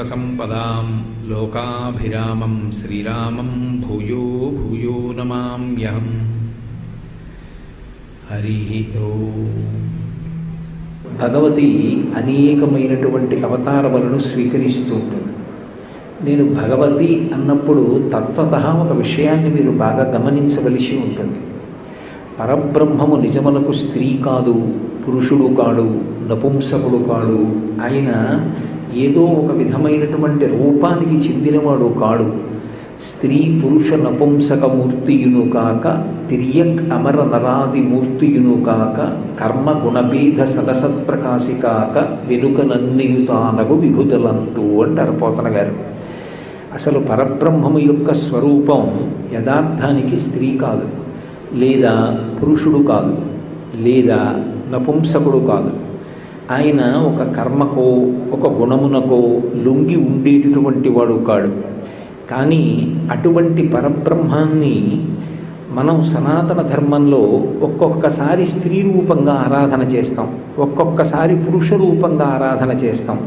పాపహర్తారం సర్వసంపదాం లోకాభిరామం శ్రీరామం భూయో భూయో నమామ్యహం హరి భగవతి అనేకమైనటువంటి అవతారములను స్వీకరిస్తూ ఉంటుంది. నేను భగవతి అన్నప్పుడు తత్వత ఒక విషయాన్ని మీరు బాగా గమనించవలసి ఉంటుంది. పరబ్రహ్మము నిజమునకు స్త్రీ కాదు పురుషుడు కాడు నపుంసకుడు కాడు ఆయన ఏదో ఒక విధమైనటువంటి రూపానికి చెందినవాడు కాడు. స్త్రీ పురుష నపుంసక మూర్తియును కాక తిర్యక్ అమర నరాది మూర్తియును కాక కర్మ గుణభేద సదసత్ప్రకాశి కాక వెనుక నన్నియుతానగు విభుదలంతు అంటారు పోతన గారు అసలు పరబ్రహ్మము యొక్క స్వరూపం యథార్థానికి స్త్రీ కాదు. లేదా పురుషుడు కాదు. లేదా నపుంసకుడు కాదు. ఆయన ఒక కర్మకో ఒక గుణమునకో లొంగి ఉండేటటువంటి వాడు కాడు. కానీ అటువంటి పరబ్రహ్మాన్ని మనం సనాతన ధర్మంలో ఒక్కొక్కసారి స్త్రీ రూపంగా ఆరాధన చేస్తాం. ఒక్కొక్కసారి పురుష రూపంగా ఆరాధన చేస్తాం.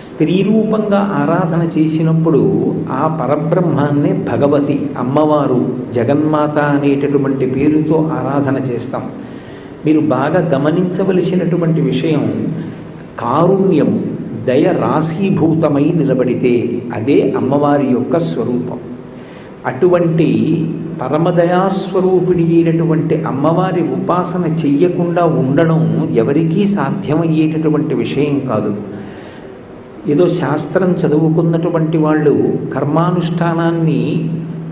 స్త్రీ రూపంగా ఆరాధన చేసినప్పుడు ఆ పరబ్రహ్మాన్నే భగవతి అమ్మవారు జగన్మాత అనేటటువంటి పేరుతో ఆరాధన చేస్తాం. మీరు బాగా గమనించవలసినటువంటి విషయం కారుణ్యము దయ రాశీభూతమై నిలబడితే అదే అమ్మవారి యొక్క స్వరూపం. అటువంటి పరమదయాస్వరూపిణి అయినటువంటి అమ్మవారి ఉపాసన చెయ్యకుండా ఉండడం ఎవరికీ సాధ్యమయ్యేటటువంటి విషయం కాదు. ఏదో శాస్త్రం చదువుకున్నటువంటి వాళ్ళు కర్మానుష్ఠానాన్ని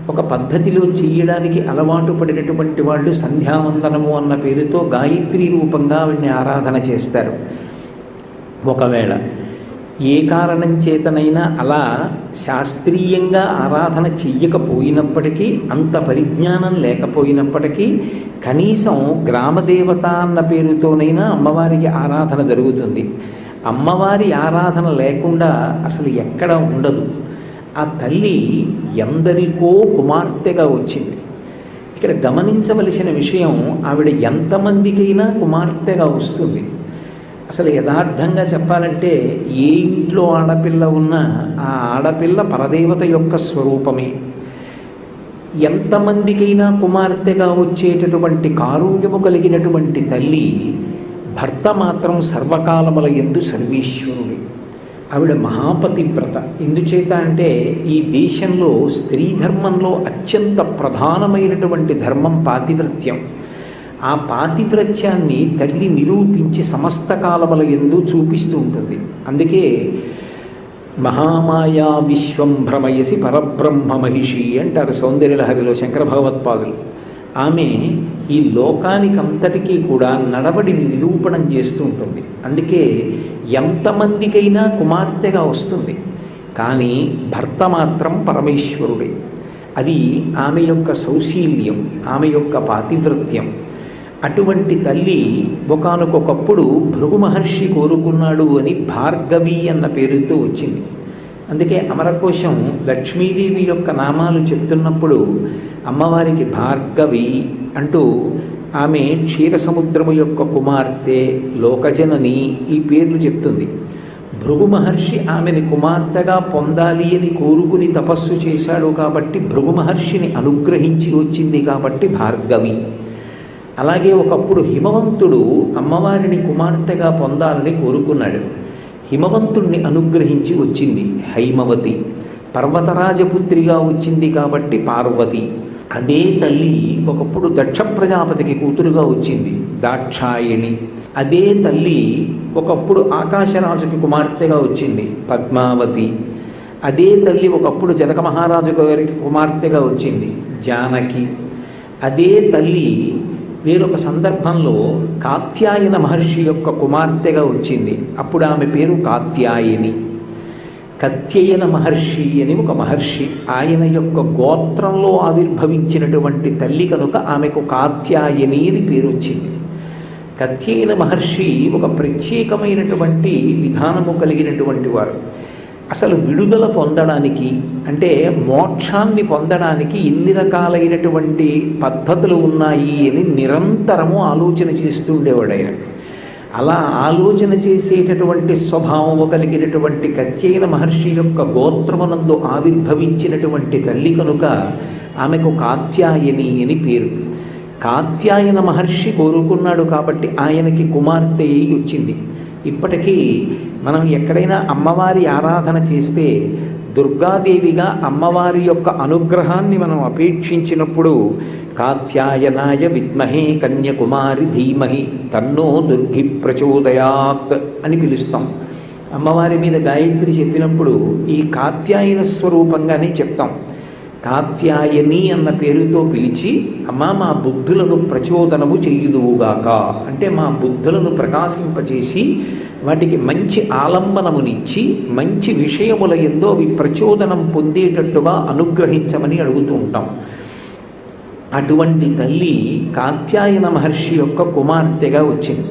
ఒక పద్ధతిలో చేయడానికి అలవాటు పడినటువంటి వాళ్ళు సంధ్యావందనము అన్న పేరుతో గాయత్రి రూపంగా ఆవిడ్ని ఆరాధన చేస్తారు. ఒకవేళ ఏ కారణం చేతనైనా అలా శాస్త్రీయంగా ఆరాధన చెయ్యకపోయినప్పటికీ అంత పరిజ్ఞానం లేకపోయినప్పటికీ కనీసం గ్రామదేవత అన్న పేరుతోనైనా అమ్మవారికి ఆరాధన జరుగుతుంది. అమ్మవారి ఆరాధన లేకుండా అసలు ఎక్కడ ఉండదు. ఆ తల్లి ఎందరికో కుమార్తెగా వచ్చింది. ఇక్కడ గమనించవలసిన విషయం ఆవిడ ఎంతమందికైనా కుమార్తెగా వస్తుంది. అసలు యథార్థంగా చెప్పాలంటే ఏ ఇంట్లో ఆడపిల్ల ఉన్నా ఆ ఆడపిల్ల పరదేవత యొక్క స్వరూపమే. ఎంతమందికైనా కుమార్తెగా వచ్చేటటువంటి కారుణ్యము కలిగినటువంటి తల్లి భర్త మాత్రం సర్వకాలముల ఎందు సర్వేశ్వరుడు. ఆవిడ మహాపతివ్రత. ఎందుచేత అంటే ఈ దేశంలో స్త్రీ ధర్మంలో అత్యంత ప్రధానమైనటువంటి ధర్మం పాతివ్రత్యం. ఆ పాతివ్రత్యాన్ని తల్లి నిరూపించి సమస్త కాలముల ఎందు చూపిస్తూ ఉంటుంది. అందుకే మహామాయా విశ్వం భ్రమయసి పరబ్రహ్మ మహిషి అంటారు సౌందర్యలహరిలో శంకర భగవత్పాదులు. ఆమె ఈ లోకానికంతటికీ కూడా నడవడిని నిరూపణం చేస్తూ ఉంటుంది. అందుకే ఎంతమందికైనా కుమార్తెగా వస్తుంది. కానీ భర్త మాత్రం పరమేశ్వరుడే. అది ఆమె యొక్క సౌశీల్యం ఆమె యొక్క పాతివృత్యం అటువంటి తల్లి ఒకనకొకప్పుడు భృగు మహర్షి కోరుకున్నాడు అని భార్గవి అన్న పేరుతో వచ్చింది. అందుకే అమరకోశం లక్ష్మీదేవి యొక్క నామాలు చెప్తున్నప్పుడు అమ్మవారికి భార్గవి అంటూ ఆమె క్షీరసముద్రము యొక్క కుమార్తె లోకజనని ఈ పేర్లు చెప్తుంది. భృగు మహర్షి ఆమెని కుమార్తెగా పొందాలి అని కోరుకుని తపస్సు చేశాడు కాబట్టి భృగు మహర్షిని అనుగ్రహించి వచ్చింది కాబట్టి భార్గవి. అలాగే ఒకప్పుడు హిమవంతుడు అమ్మవారిని కుమార్తెగా పొందాలని కోరుకున్నాడు. హిమవంతుణ్ణి అనుగ్రహించి వచ్చింది హైమవతి. పర్వతరాజపుత్రిగా వచ్చింది కాబట్టి పార్వతి. అదే తల్లి ఒకప్పుడు దక్ష ప్రజాపతికి కూతురుగా వచ్చింది దాక్షాయిణి. అదే తల్లి ఒకప్పుడు ఆకాశరాజుకి కుమార్తెగా వచ్చింది పద్మావతి. అదే తల్లి ఒకప్పుడు జనక మహారాజు గారికి కుమార్తెగా వచ్చింది జానకి. అదే తల్లి వేరొక సందర్భంలో కాత్యాయన మహర్షి యొక్క కుమార్తెగా వచ్చింది. అప్పుడు ఆమె పేరు కాత్యాయని. కత్యయన మహర్షి అని ఒక మహర్షి. ఆయన యొక్క గోత్రంలో ఆవిర్భవించినటువంటి తల్లి కనుక ఆమెకు కాత్యాయని అని పేరు వచ్చింది. కత్యయన మహర్షి ఒక ప్రత్యేకమైనటువంటి విధానము కలిగినటువంటి వారు. అసలు విడుదల పొందడానికి అంటే మోక్షాన్ని పొందడానికి ఇన్ని రకాలైనటువంటి పద్ధతులు ఉన్నాయి అని నిరంతరము ఆలోచన చేస్తూ ఆయన అలా ఆలోచన చేసేటటువంటి స్వభావము కలిగినటువంటి కత్యైన మహర్షి యొక్క గోత్రమునందు ఆవిర్భవించినటువంటి తల్లి కనుక ఆమెకు కాత్యాయని అని పేరు. కాత్యాయన మహర్షి కోరుకున్నాడు కాబట్టి ఆయనకి కుమార్తె వచ్చింది. ఇప్పటికీ మనం ఎక్కడైనా అమ్మవారి ఆరాధన చేస్తే దుర్గాదేవిగా అమ్మవారి యొక్క అనుగ్రహాన్ని మనం అపేక్షించినప్పుడు కాత్యాయనాయ విద్మహే కన్యకుమారి ధీమహి తన్నో దుర్గి ప్రచోదయాత్ అని పిలుస్తాం. అమ్మవారి మీద గాయత్రి చెప్పినప్పుడు ఈ కాత్యాయన స్వరూపంగానే చెప్తాం. కాత్యాయని అన్న పేరుతో పిలిచి అమ్మ మా బుద్ధులను ప్రచోదనము చేయుదువుగాక. అంటే మా బుద్ధులను ప్రకాశింపచేసి వాటికి మంచి ఆలంబనమునిచ్చి మంచి విషయముల ఎందో అవి ప్రచోదనం పొందేటట్టుగా అనుగ్రహించమని అడుగుతూ ఉంటాం. అటువంటి తల్లి కాత్యాయన మహర్షి యొక్క కుమార్తెగా వచ్చింది.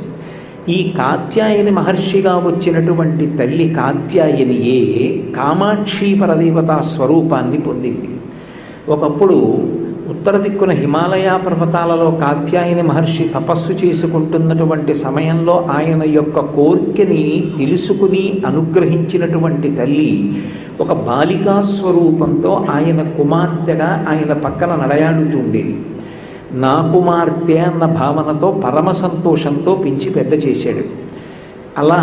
ఈ కాత్యాయని మహర్షిగా వచ్చినటువంటి తల్లి కాత్యాయనియే కామాక్షి పరదేవతా స్వరూపాన్ని పొందింది. ఒకప్పుడు ఉత్తర దిక్కున హిమాలయ పర్వతాలలో కాత్యాయని మహర్షి తపస్సు చేసుకుంటున్నటువంటి సమయంలో ఆయన యొక్క కోరికని తెలుసుకుని అనుగ్రహించినటువంటి తల్లి ఒక బాలికా స్వరూపంతో ఆయన కుమార్తెగా ఆయన పక్కన నడయాడుతూ ఉండేది. నా కుమార్తె అన్న భావనతో పరమ సంతోషంతో పెంచి పెద్ద చేశాడు. అలా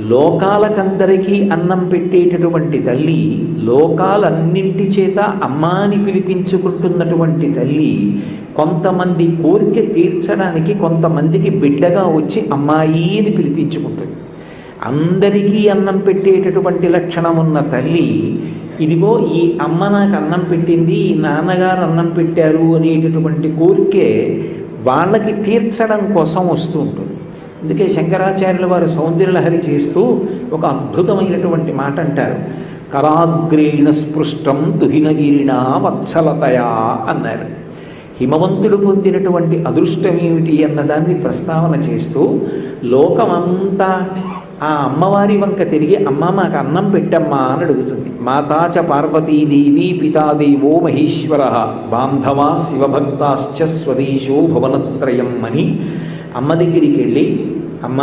లోకాలకందరికీ అన్నం పెట్టేటటువంటి తల్లి లోకాలన్నింటి చేత అమ్మా అని పిలిపించుకుంటున్నటువంటి తల్లి కొంతమంది కోరిక తీర్చడానికి కొంతమందికి బిడ్డగా వచ్చి అమ్మాయి అని పిలిపించుకుంటుంది. అందరికీ అన్నం పెట్టేటటువంటి లక్షణం ఉన్న తల్లి ఇదిగో ఈ అమ్మ నాకు అన్నం పెట్టింది ఈ నాన్నగారు అన్నం పెట్టారు అనేటటువంటి కోరికే వాళ్ళకి తీర్చడం కోసం వస్తూ ఉంటుంది. అందుకే శంకరాచార్యుల వారు సౌందర్యలహరి చేస్తూ ఒక అద్భుతమైనటువంటి మాట అంటారు. కరాగ్రేణ స్పృష్టం దుహినగిరినా వత్సలతయా అన్నారు. హిమవంతుడు పొందినటువంటి అదృష్టం ఏమిటి అన్నదాన్ని ప్రస్తావన చేస్తూ లోకమంతా ఆ అమ్మవారి వంక తిరిగి అమ్మ మాకు అన్నం పెట్టమ్మా అని అడుగుతుంది. మాతాచ పార్వతీదేవి పితాదేవో మహేశ్వర బాంధవా శివభక్తాశ్చ స్వదేశో భువనత్రయం అని అమ్మ దగ్గరికి వెళ్ళి అమ్మ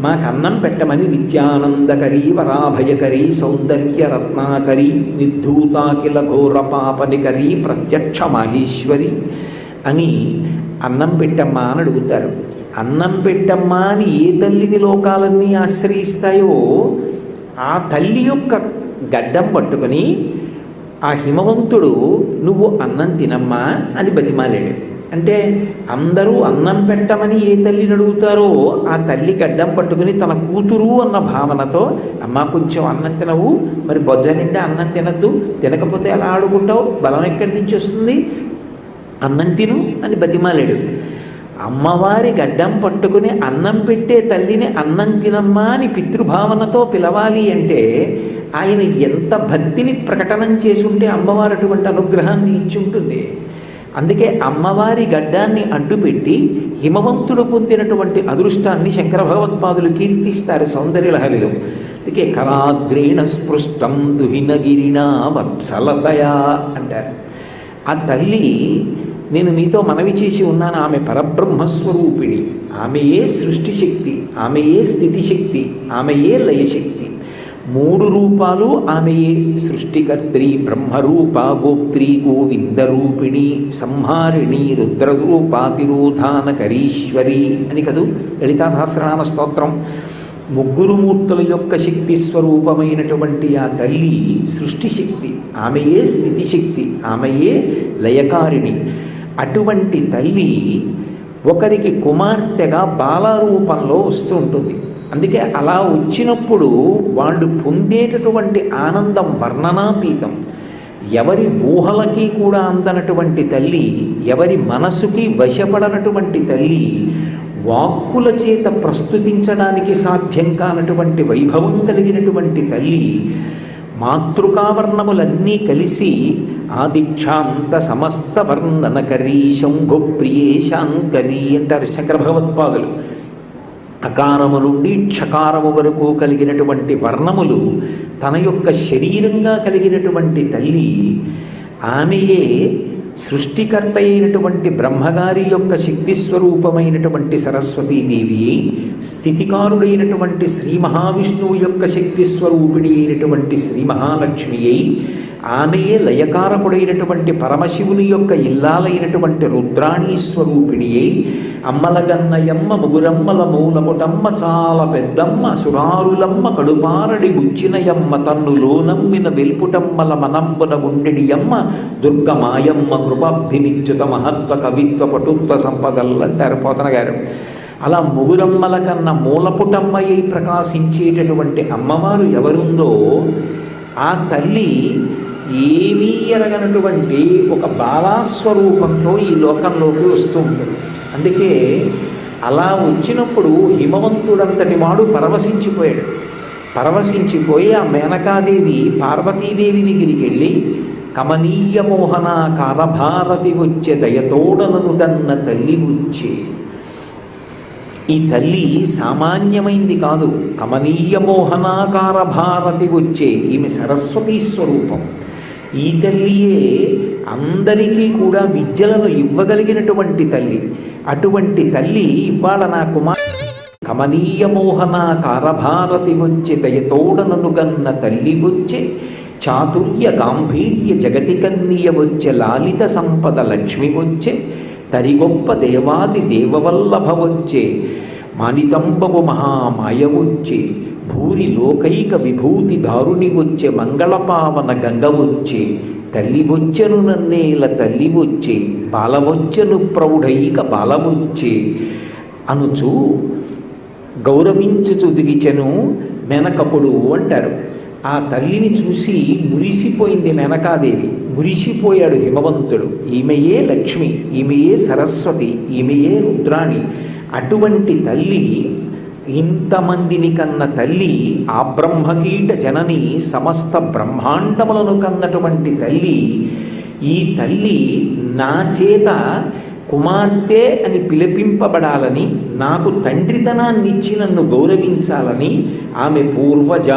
మాకు అన్నం పెట్టమని నిత్యానందకరి వరాభయకరి సౌందర్య రత్నాకరి నిర్ధూతాకిల ఘోర పాపనికరి ప్రత్యక్ష మహేశ్వరి అని అన్నం పెట్టమ్మా అని అడుగుతారు. అన్నం పెట్టమ్మా అని ఏ తల్లిని లోకాలన్నీ ఆశ్రయిస్తాయో ఆ తల్లి యొక్క గడ్డం పట్టుకొని ఆ హిమవంతుడు నువ్వు అన్నం తినమ్మా అని బతిమాలాడు. అంటే అందరూ అన్నం పెట్టమని ఏ తల్లిని అడుగుతారో ఆ తల్లి గడ్డం పట్టుకుని తన కూతురు అన్న భావనతో అమ్మ కొంచెం అన్నం తినవు మరి బొజ్జ నిండా అన్నం తినద్దు తినకపోతే ఎలా ఆడుకుంటావు? బలం ఎక్కడి నుంచి వస్తుంది? అన్నం తిను అని బతిమాలాడు. అమ్మవారి గడ్డం పట్టుకుని అన్నం పెట్టే తల్లిని అన్నం తినమ్మా అని పితృభావనతో పిలవాలి అంటే ఆయన ఎంత భక్తిని ప్రకటనం చేసి ఉంటే అమ్మవారు అటువంటి అనుగ్రహాన్ని ఇచ్చి ఉంటుంది. అందుకే అమ్మవారి గడ్డాన్ని అడ్డుపెట్టి హిమవంతుడు పొందినటువంటి అదృష్టాన్ని శంకర భగవత్పాదులు కీర్తిస్తారు సౌందర్యలహరిలో. అందుకే కరాగ్రేణ స్పృష్టం దుహినగిరిణ వత్సలతయా అంటారు. ఆ తల్లి నేను మీతో మనవి చేసి ఉన్నాను ఆమె పరబ్రహ్మస్వరూపిణి ఆమెయే సృష్టిశక్తి ఆమెయే స్థితిశక్తి ఆమెయే లయశక్తి మూడు రూపాలు ఆమెయే సృష్టికర్త్రి బ్రహ్మరూప గోప్త్రి గోవిందరూపిణి సంహారిణి రుద్రరూపాతిరోధానకరీశ్వరి అని కదూ లలితా సహస్రనామ స్తోత్రం. ముగ్గురు మూర్తుల యొక్క శక్తి స్వరూపమైనటువంటి ఆ తల్లి సృష్టి శక్తి ఆమెయే స్థితిశక్తి ఆమెయే లయకారిణి. అటువంటి తల్లి ఒకరికి కుమార్తెగా బాలరూపంలో వస్తుంటుంది అందుకే అలా వచ్చినప్పుడు వాళ్ళు పొందేటటువంటి ఆనందం వర్ణనాతీతం. ఎవరి ఊహలకి కూడా అందనటువంటి తల్లి ఎవరి మనసుకి వశపడనటువంటి తల్లి వాక్కుల చేత ప్రస్తుతించడానికి సాధ్యం కానటువంటి వైభవం కలిగినటువంటి తల్లి మాతృకావర్ణములన్నీ కలిసి ఆదిక్షాంత సమస్త వర్ణనకరీ శంభు ప్రియేశాంకరీ అంటారు శంకర భగవత్పాదులు. అకారము నుండి క్షకారము వరకు కలిగినటువంటి వర్ణములు తన యొక్క శరీరంగా కలిగినటువంటి తల్లి ఆమెయే సృష్టికర్త అయినటువంటి బ్రహ్మగారి యొక్క శక్తి స్వరూపమైనటువంటి సరస్వతీదేవి స్థితికారుడైనటువంటి శ్రీ మహావిష్ణువు యొక్క శక్తి స్వరూపిణి అయినటువంటి శ్రీ మహాలక్ష్మి ఆమెయే లయకారకుడైనటువంటి పరమశివుని యొక్క ఇల్లాలైనటువంటి రుద్రాణీ స్వరూపిణి అయి అమ్మలగన్నయమ్మ ముగురమ్మల మూలముటమ్మ చాలా పెద్దమ్మ సురారులమ్మ కడుపారడి గుచ్చినయమ్మ తన్ను లోనమ్మిన వెల్పుటమ్మల మనంబున ఉండెడియమ్మ దుర్గమాయమ్మ కృపాబ్ధినిచ్యుత మహత్వ కవిత్వ పటుత్వ సంపదల్లంటారు పోతన గారు. అలా ముగురమ్మల కన్నా మూలపుటమ్మయ్యి ప్రకాశించేటటువంటి అమ్మవారు ఎవరుందో ఆ తల్లి ఏమీ ఎరగనటువంటి ఒక బాలాస్వరూపంతో ఈ లోకంలోకి వస్తూ ఉంటుంది. అందుకే అలా వచ్చినప్పుడు హిమవంతుడంతటి వాడు పరవశించిపోయాడు. పరవశించిపోయి ఆ మేనకాదేవి పార్వతీదేవి దగ్గరికి వెళ్ళి కమనీయ మోహన కారభారతి వచ్చే దయతోడనను గన్న తల్లి వచ్చే. ఈ తల్లి సామాన్యమైంది కాదు. కమనీయ మోహనాకార భారతి వచ్చే ఈమె సరస్వతీ స్వరూపం. ఈ తల్లియే అందరికీ కూడా విద్యలను ఇవ్వగలిగినటువంటి తల్లి. అటువంటి తల్లి ఇవాళ నా కుమార్ కమనీయ మోహన కారభారతి వచ్చి దయతోడనను గన్న తల్లి వచ్చే చాతుర్య గాంభీర్య జగతి కన్నీయ వచ్చే లాలిత సంపద లక్ష్మి వచ్చే తరిగొప్ప దేవాది దేవవల్లభ వచ్చే మానితంబవు మహామాయ వచ్చే భూరి లోకైక విభూతి దారుని వచ్చే మంగళపావన గంగ వచ్చే తల్లి వచ్చెను నన్నేల తల్లి వచ్చే బాలవచ్చెను ప్రౌఢైక బాలవచ్చే అనుచు గౌరవించుచు దిగిచెను మెనకపుడు అంటారు. ఆ తల్లిని చూసి మురిసిపోయింది మెనకాదేవి. మురిసిపోయాడు హిమవంతుడు. ఈమెయే లక్ష్మి ఈమెయే సరస్వతి ఈమెయే రుద్రాణి. అటువంటి తల్లి ఇంతమందిని కన్న తల్లి ఆ బ్రహ్మకీట జనని సమస్త బ్రహ్మాండములను కన్నటువంటి తల్లి ఈ తల్లి నా చేత కుమార్తె అని పిలిపింపబడాలని నాకు తండ్రితనాన్ని ఇచ్చి నన్ను గౌరవించాలని ఆమె పూర్వజ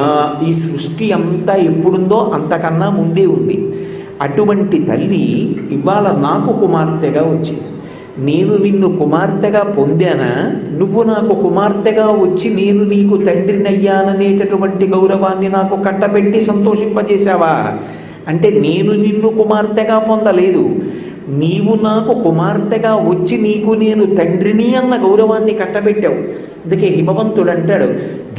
ఈ సృష్టి అంతా ఎప్పుడుందో అంతకన్నా ముందే ఉంది. అటువంటి తల్లి ఇవాళ నాకు కుమార్తెగా వచ్చింది. నేను నిన్ను కుమార్తెగా పొందానా? నువ్వు నాకు కుమార్తెగా వచ్చి నేను నీకు తండ్రినయ్యాననేటటువంటి గౌరవాన్ని నాకు కట్టబెట్టి సంతోషింపజేశావా? అంటే నేను నిన్ను కుమార్తెగా పొందలేదు. నీవు నాకు కుమార్తెగా వచ్చి నీకు నేను తండ్రిని అన్న గౌరవాన్ని కట్టబెట్టావు. అందుకే హిమవంతుడు అంటాడు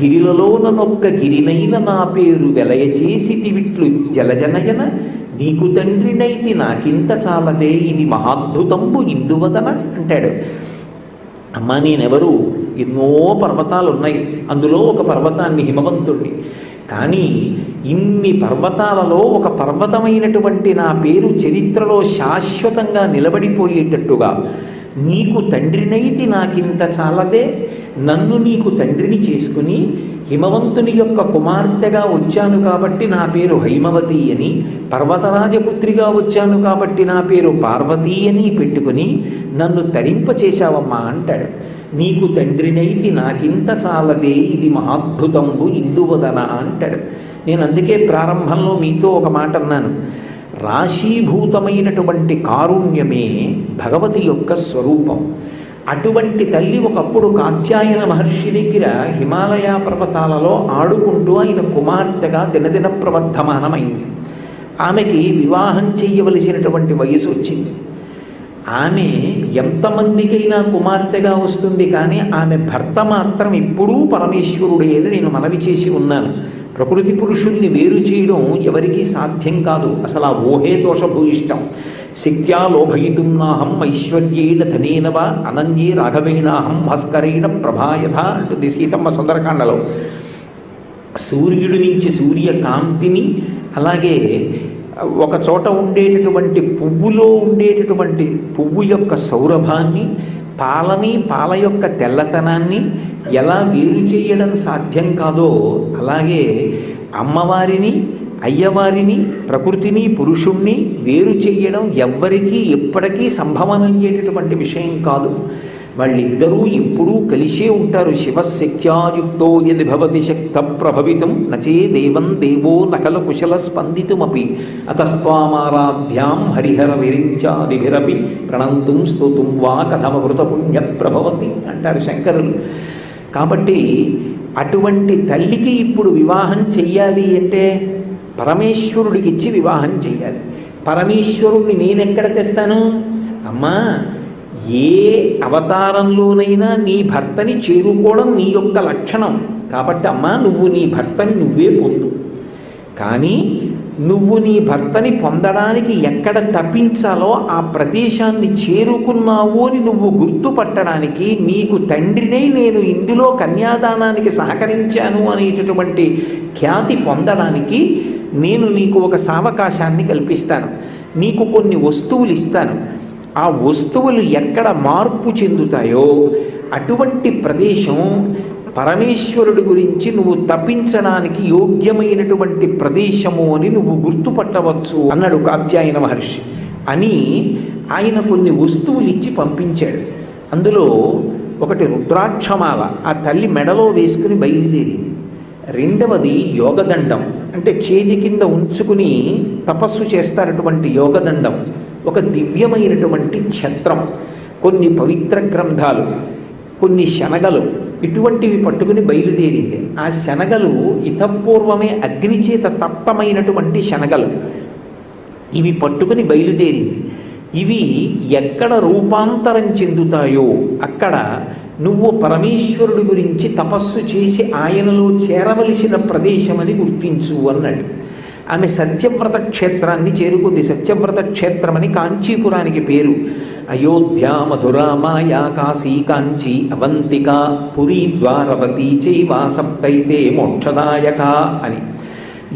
గిరిలలోననొక్క గిరినైన నా పేరు వెలయ చేసి తివిట్లు జలజనయన? నీకు తండ్రినైతి నాకింత చాలదే ఇది మహాద్భుతంబు ఇందువదన అంటాడు. అమ్మా నేనెవరు? ఎన్నో పర్వతాలు ఉన్నాయి అందులో ఒక పర్వతాన్ని హిమవంతుణ్ణి. కానీ ఇన్ని పర్వతాలలో ఒక పర్వతమైనటువంటి నా పేరు చరిత్రలో శాశ్వతంగా నిలబడిపోయేటట్టుగా నీకు తండ్రినైతి నాకింత చాలదే? నన్ను నీకు తండ్రిని చేసుకుని హిమవంతుని యొక్క కుమార్తెగా వచ్చాను కాబట్టి నా పేరు హైమవతి అని పర్వతరాజపుత్రిగా వచ్చాను కాబట్టి నా పేరు పార్వతీ అని పెట్టుకుని నన్ను తరింపచేశావమ్మా అంటాడు. నీకు తండ్రినైతి నాకింత చాలదే ఇది మహాద్భుతంబు ఇందువదన అంటాడు. నేను అందుకే ప్రారంభంలో మీతో ఒక మాట అన్నాను. రాశీభూతమైనటువంటి కారుణ్యమే భగవతి యొక్క స్వరూపం. అటువంటి తల్లి ఒకప్పుడు కాత్యాయన మహర్షి దగ్గర హిమాలయ పర్వతాలలో ఆడుకుంటూ ఆయన కుమార్తెగా దినదిన ప్రవర్ధమానమైంది. ఆమెకి వివాహం చేయవలసినటువంటి వయసు వచ్చింది. ఆమె ఎంతమందికైనా కుమార్తెగా వస్తుంది కానీ ఆమె భర్త మాత్రం ఎప్పుడూ పరమేశ్వరుడే అని నేను మనవి చేసి ఉన్నాను. ప్రకృతి పురుషుల్ని వేరు చేయడం ఎవరికీ సాధ్యం కాదు. అసలు ఆ ఊహే దోషభూయిష్టం. శక్త్యా లోభయితుం నాహం ఐశ్వర్యేణ ధనేనవ అనన్యే రాఘవేణాహం భాస్కరేణ ప్రభాయథ అంటుంది సీతమ్మ సుందరకాండలో. సూర్యుడి నుంచి సూర్యకాంతిని అలాగే ఒక చోట ఉండేటటువంటి పువ్వులో ఉండేటటువంటి పువ్వు యొక్క సౌరభాన్ని పాలని పాల యొక్క తెల్లతనాన్ని ఎలా వేరు చేయడం సాధ్యం కాదో అలాగే అమ్మవారిని అయ్యవారిని ప్రకృతిని పురుషుణ్ణి వేరు చేయడం ఎవ్వరికీ ఎప్పటికీ సంభవమయ్యేటటువంటి విషయం కాదు. వాళ్ళిద్దరూ ఎప్పుడూ కలిసే ఉంటారు. శివశక్త్యాయుక్తో యది భవతి శక్త ప్రభవితం నచే దేవం దేవో నకల కుశల స్పందితుమపి. అతస్వామారాధ్యాం హరిహర విరించాదిభిరపి. ప్రణంతుం స్తుతుం వా కథమృత పుణ్య ప్రభవతి అంటారు శంకరులు. కాబట్టి అటువంటి తల్లికి ఇప్పుడు వివాహం చెయ్యాలి అంటే పరమేశ్వరుడికిచ్చి వివాహం చెయ్యాలి. పరమేశ్వరుణ్ణి నేనెక్కడ తెస్తాను? అమ్మా ఏ అవతారంలోనైనా నీ భర్తని చేరుకోవడం నీ యొక్క లక్షణం. కాబట్టి అమ్మా నువ్వు నీ భర్తని నువ్వే పొందు. కానీ నువ్వు నీ భర్తని పొందడానికి ఎక్కడ తప్పించాలో ఆ ప్రదేశాన్ని చేరుకున్నావు అని నువ్వు గుర్తుపట్టడానికి నీకు తండ్రినే నేను ఇందులో కన్యాదానానికి సహకరించాను అనేటటువంటి ఖ్యాతి పొందడానికి నేను నీకు ఒక సావకాశాన్ని కల్పిస్తాను. నీకు కొన్ని వస్తువులు ఇస్తాను. ఆ వస్తువులు ఎక్కడ మార్పు చెందుతాయో అటువంటి ప్రదేశం పరమేశ్వరుడి గురించి నువ్వు తప్పించడానికి యోగ్యమైనటువంటి ప్రదేశము అని నువ్వు గుర్తుపట్టవచ్చు అన్నాడు కాత్యాయన మహర్షి. అని ఆయన కొన్ని వస్తువులు ఇచ్చి పంపించాడు. అందులో ఒకటి రుద్రాక్షమాల ఆ తల్లి మెడలో వేసుకుని బయలుదేరింది. రెండవది యోగదండం అంటే చేతి కింద ఉంచుకుని తపస్సు చేస్తారటువంటి యోగదండం. ఒక దివ్యమైనటువంటి ఛత్రం. కొన్ని పవిత్ర గ్రంథాలు కొన్ని శనగలు ఇటువంటివి పట్టుకుని బయలుదేరింది. ఆ శనగలు ఇతపూర్వమే అగ్నిచేత తప్తమైనటువంటి శనగలు. ఇవి పట్టుకుని బయలుదేరింది. ఇవి ఎక్కడ రూపాంతరం చెందుతాయో అక్కడ నువ్వు పరమేశ్వరుడి గురించి తపస్సు చేసి ఆయనలో చేరవలసిన ప్రదేశమని గుర్తించు అన్నాడు. ఆమె సత్యవ్రత క్షేత్రాన్ని చేరుకుంది. సత్యవ్రత క్షేత్రమని కాంచీపురానికి పేరు. అయోధ్య మధురామాయా కాశీ కాంచీ అవంతిక పురీ ద్వారవతి చైవా సప్తైతే మోక్షదాయక అని.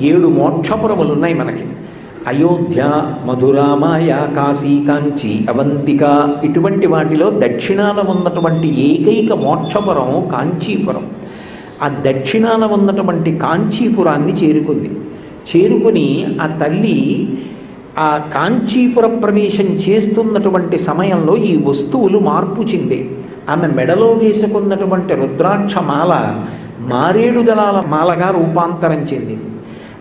ఏడు మోక్షపురములు ఉన్నాయి మనకి. అయోధ్య మధురామాయ కాశీ కాంచి అవంతిక ఇటువంటి వాటిలో దక్షిణాన ఉన్నటువంటి ఏకైక మోక్షపురం కాంచీపురం. ఆ దక్షిణాన ఉన్నటువంటి కాంచీపురాన్ని చేరుకుంది. చేరుకుని ఆ తల్లి ఆ కాంచీపుర ప్రవేశం చేస్తున్నటువంటి సమయంలో ఈ వస్తువులు మార్పు చెంది. ఆమె మెడలో వేసుకున్నటువంటి రుద్రాక్ష మాల మారేడు దళాల మాలగా రూపాంతరం చెందింది.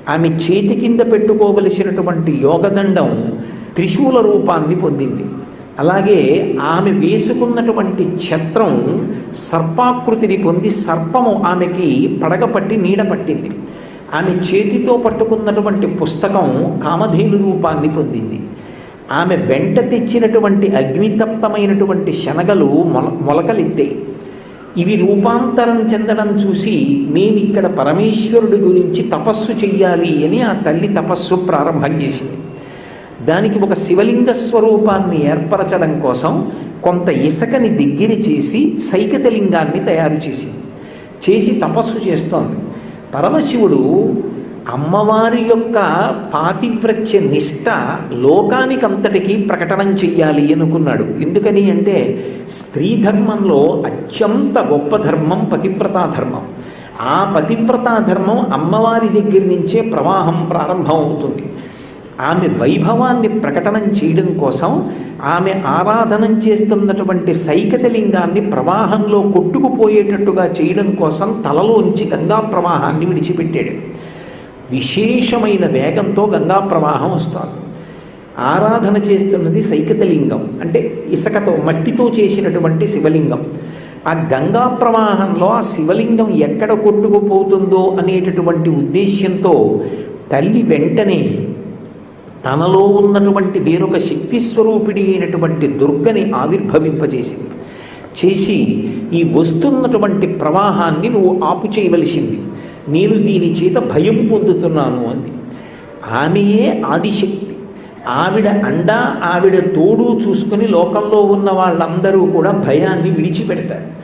ఆమె చేతి కింద పెట్టుకోవలసినటువంటి యోగదండం త్రిశూల రూపాన్ని పొందింది. అలాగే ఆమె వేసుకున్నటువంటి ఛత్రం సర్పాకృతిని పొంది సర్పము ఆమెకి పడగపట్టి నీడ పట్టింది. ఆమె చేతితో పట్టుకున్నటువంటి పుస్తకం కామధేను రూపాన్ని పొందింది. ఆమె వెంట తెచ్చినటువంటి అగ్నితప్తమైనటువంటి శనగలు మొల మొలకలెత్తాయి ఇవి రూపాంతరం చెందడం చూసి మేము ఇక్కడ పరమేశ్వరుడి గురించి తపస్సు చెయ్యాలి అని ఆ తల్లి తపస్సు ప్రారంభం చేసింది. దానికి ఒక శివలింగ స్వరూపాన్ని ఏర్పరచడం కోసం కొంత ఇసుకని దగ్గర చేసి సైకతలింగాన్ని తయారు చేసింది. చేసి తపస్సు చేస్తోంది. పరమశివుడు అమ్మవారి యొక్క పాతివ్రత్య నిష్ట లోకానికంతటికీ ప్రకటనం చెయ్యాలి అనుకున్నాడు. ఎందుకని అంటే స్త్రీ ధర్మంలో అత్యంత గొప్ప ధర్మం పతివ్రతా ధర్మం. ఆ పతివ్రతా ధర్మం అమ్మవారి దగ్గర నుంచే ప్రవాహం ప్రారంభం అవుతుంది ఆమె వైభవాన్ని ప్రకటనం చేయడం కోసం ఆమె ఆరాధనం చేస్తున్నటువంటి సైకతలింగాన్ని ప్రవాహంలో కొట్టుకుపోయేటట్టుగా చేయడం కోసం తలలోంచి గంగా ప్రవాహాన్ని విడిచిపెట్టాడు. విశేషమైన వేగంతో గంగా ప్రవాహం వస్తుంది. ఆరాధన చేస్తున్నది సైకతలింగం అంటే ఇసుకతో మట్టితో చేసినటువంటి శివలింగం. ఆ గంగా ప్రవాహంలో ఆ శివలింగం ఎక్కడ కొట్టుకుపోతుందో అనేటటువంటి ఉద్దేశ్యంతో తల్లి వెంటనే తనలో ఉన్నటువంటి వేరొక శక్తి స్వరూపిడి అయినటువంటి దుర్గని ఆవిర్భవింపజేసింది. చేసి ఈ వస్తున్నటువంటి ప్రవాహాన్ని నువ్వు ఆపు చేయవలసింది. నేను దీని చేత భయం పొందుతున్నాను అంది. ఆమెయే ఆదిశక్తి. ఆవిడ అండా ఆవిడ తోడు చూసుకుని లోకంలో ఉన్న వాళ్ళందరూ కూడా భయాన్ని విడిచిపెడతారు.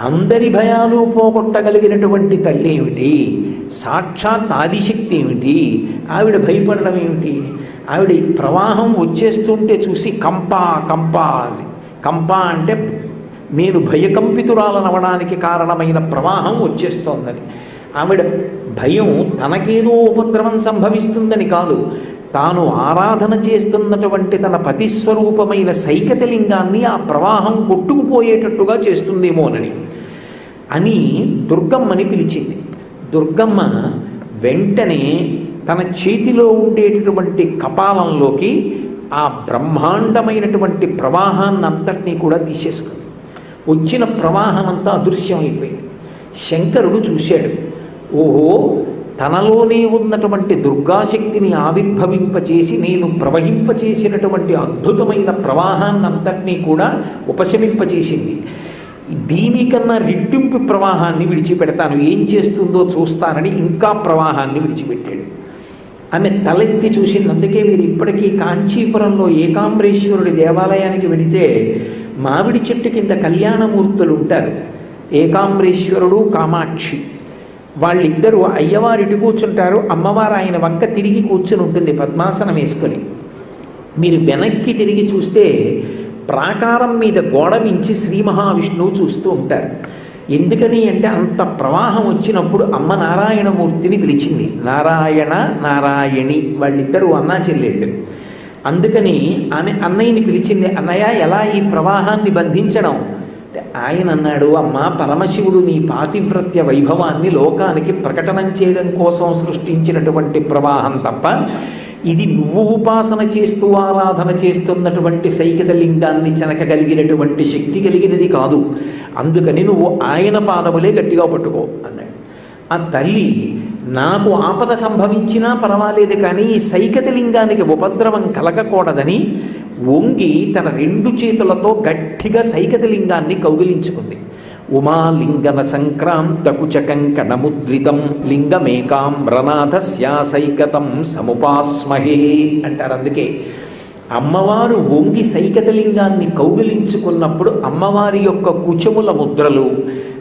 అందరి భయాలు పోగొట్టగలిగినటువంటి తల్లి ఏమిటి? సాక్షాత్ ఆదిశక్తి ఏమిటి? ఆవిడ భయపడడం ఏమిటి? ఆవిడ ప్రవాహం వచ్చేస్తుంటే చూసి కంప కంప అని కంప అంటే నేను భయకంపితురాలనవడానికి కారణమైన ప్రవాహం వచ్చేస్తోందని. ఆవిడ భయం తనకేదో ఉపద్రవం సంభవిస్తుందని కాదు తాను ఆరాధన చేస్తున్నటువంటి తన పతిస్వరూపమైన సైకతలింగాన్ని ఆ ప్రవాహం కొట్టుకుపోయేటట్టుగా చేస్తుందేమోనని అని దుర్గమ్మని పిలిచింది. దుర్గమ్మ వెంటనే తన చేతిలో ఉండేటటువంటి కపాలంలోకి ఆ బ్రహ్మాండమైనటువంటి ప్రవాహాన్ని అంతటినీ కూడా తీసేసుకుంది. వచ్చిన ప్రవాహం అంతా అదృశ్యమైపోయింది. శంకరుడు చూశాడు. ఓహో తనలోనే ఉన్నటువంటి దుర్గాశక్తిని ఆవిర్భవింపచేసి నేను ప్రవహింపచేసినటువంటి అద్భుతమైన ప్రవాహాన్ని అంతటినీ కూడా ఉపశమింపచేసింది. దీనికన్నా రెట్టింపు ప్రవాహాన్ని విడిచిపెడతాను. ఏం చేస్తుందో చూస్తానని ఇంకా ప్రవాహాన్ని విడిచిపెట్టాడు. ఆమె తలెత్తి చూసింది. అందుకే మీరు ఇప్పటికీ కాంచీపురంలో ఏకాంబరేశ్వరుడి దేవాలయానికి వెళితే మామిడి చెట్టు కింద కళ్యాణమూర్తులు ఉంటారు. ఏకాంబరేశ్వరుడు కామాక్షి. వాళ్ళిద్దరూ అయ్యవారిటి కూర్చుంటారు. అమ్మవారు ఆయన వంక తిరిగి కూర్చుని ఉంటుంది పద్మాసనం వేసుకొని. మీరు వెనక్కి తిరిగి చూస్తే ప్రాకారం మీద గోడ మించి శ్రీ మహావిష్ణువు చూస్తూ ఉంటారు. ఎందుకని అంటే అంత ప్రవాహం వచ్చినప్పుడు అమ్మ నారాయణమూర్తిని పిలిచింది. నారాయణ నారాయణి వాళ్ళిద్దరూ అన్నా చెల్లెళ్ళు అందుకని ఆమె అన్నయ్యని పిలిచింది అన్నయ్య ఎలా ఈ ప్రవాహాన్ని బంధించడం? అంటే ఆయన అన్నాడు అమ్మ పరమశివుడు నీ పాతివ్రత్య వైభవాన్ని లోకానికి ప్రకటనం చేయడం కోసం సృష్టించినటువంటి ప్రవాహం తప్ప ఇది నువ్వు ఉపాసన చేస్తూ ఆరాధన చేస్తున్నటువంటి సైకిత లింగాన్ని చెనకగలిగినటువంటి శక్తి కలిగినది కాదు. అందుకని నువ్వు ఆయన పాదములే గట్టిగా పట్టుకో అన్నాడు. ఆ తల్లి నాకు ఆపద సంభవించినా పర్వాలేదు కానీ ఈ సైకత లింగానికి ఉపద్రవం కలగకూడదని వంగి తన రెండు చేతులతో గట్టిగా సైకత లింగాన్ని కౌగిలించుకుంది. ఉమాలింగన సంక్రాంతకుచకంకణముద్రితం లింగమేకాం రనాథస్యాసైకతం సముపాస్మహే అంటారు. అందుకే అమ్మవారు వంగి సైకతలింగాన్ని కౌగిలించుకున్నప్పుడు అమ్మవారి యొక్క కుచముల ముద్రలు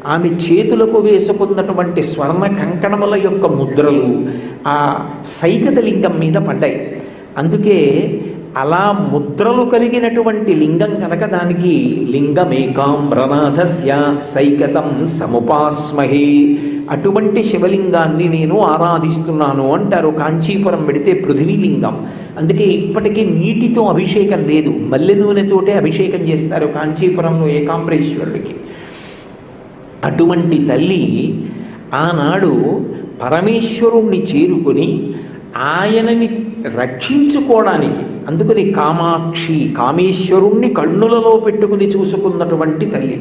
ఆమె చేతులకు వేసుకున్నటువంటి స్వర్ణ కంకణముల యొక్క ముద్రలు ఆ సైకతలింగం మీద పడ్డాయి. అందుకే అలా ముద్రలు కలిగినటువంటి లింగం కనుక దానికి లింగమేకాంబ్రనాథస్య సైకతం సముపాస్మహే. అటువంటి శివలింగాన్ని నేను ఆరాధిస్తున్నాను అంటారు. కాంచీపురం పెడితే పృథ్వీలింగం. అందుకే ఇప్పటికీ నీటితో అభిషేకం లేదు. మల్లె నూనెతోటే అభిషేకం చేస్తారు కాంచీపురంలో ఏకాంబరేశ్వరుడికి. అటువంటి తల్లి ఆనాడు పరమేశ్వరుణ్ణి చేరుకొని ఆయనని రక్షించుకోవడానికి అందుకని కామాక్షి కామేశ్వరుణ్ణి కన్నులలో పెట్టుకుని చూసుకున్నటువంటి తల్లి.